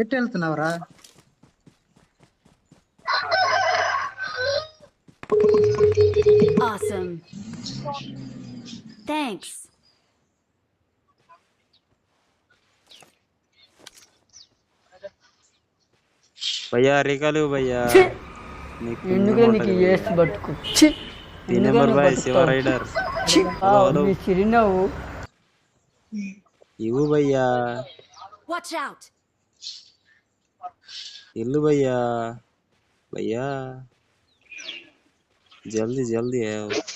ఎట్టు వెళ్తున్నావురా Awesome. Thanks. భయ్యా రికాలు భయ్యా. నీకు ఏస్ నెంబర్ శివ? రైడర్. చిరునవ్వు. ఇవ్వు భయ్యా. Watch out! Hello, इल्लू भैया Jaldi, jaldi, जल्दी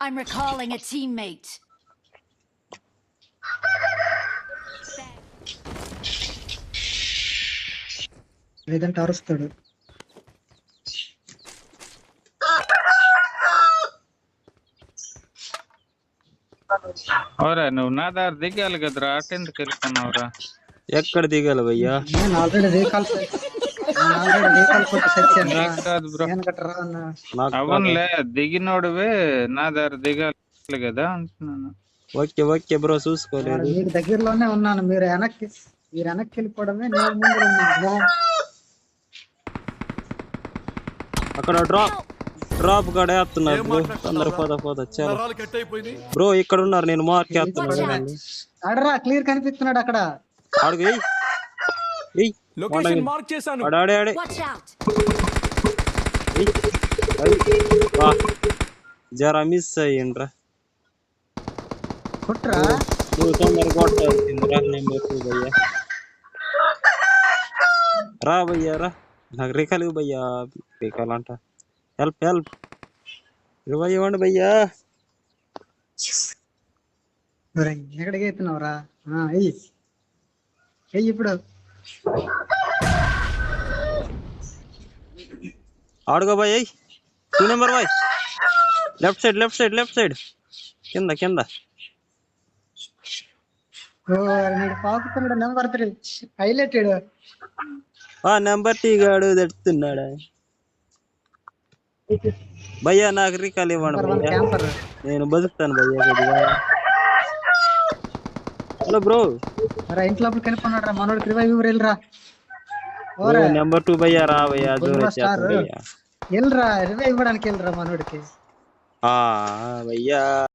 I'm recalling a teammate. లేదంటే అరుస్తాడు. అవురా నువ్వు నా దారి దిగాలి కదరా? అటెందుకు వెళ్ళిపోన్నావురా ఎక్కడ దిగాలి భయ్యా? నేను ఆల్రెడీ రీకాల్ నేను ఆల్రెడీ రీకాల్ కొట్టి సచ్చాను. రా. నీకు కాదు బ్రో. నేను గట్రా అన్న. నాకు అవునులే దిగినోడువే నా దారి దిగాలి కదా అంటున్నాను. ఓకే ఓకే బ్రో చూసుకోలేదు. దగ్గరలోనే ఉన్నాను. మీరు వెనక్కి మీరు వెనక్కి వెళ్ళిపోవడమే నేను ముందు ఉన్నాను. అక్కడ డ్రాప్ డ్రాప్ కాడ వేస్తున్నారు బ్రో తొందర పోదా పోదా చాలా. బ్రో ఇక్కడ ఉన్నారు నేను మార్క్ వేస్తున్నాను అడరా క్లియర్ కనిపిస్తున్నాడు అక్కడ. అడుగు లొకేషన్ మార్క్ చేశాను. అయ్. వా జరా మిస్ అయ్యిండ్రా. కుట్రా. నువ్వు తొందర కొట్టాల్సిందిరా టూ భయ్యా రా భయ్యా రా. నాకు రేఖలు భయ్యా. రేఖలు అంట. హెల్ప్ హెల్ప్ ఇరవై ఇవ్వండి భయ్యా. ఎక్కడికి ఎత్తున్నావురా? ఎయ్యి ఇప్పుడు. ఆడుగో బాయ్ ఎయ్ two number boy left side left side left side. కింద కింద. పాకుతున్నాడు నెంబర్ త్రీ. హైలైటెడ్. ఆ నెంబర్ టీ గాడు తెడుతున్నాడా? భయ్యా నాకు రికాల్ ఇవ్వండి భయ్యా. నేను బతుకుతాను భయ్యా కొద్దిగా. Hello bro. రా ఇంట్లో కనిపోన్నాడు రా మనోడికి రివైవ్ వెళ్ళరా. ఓరా. నెంబర్ టూ భయ్యా రా భయ్యా జోరు వెళ్ళరా రివైవ్ ఇవ్వడానికి వెళ్ళరా మనోడికి. ఆ భయ్యా.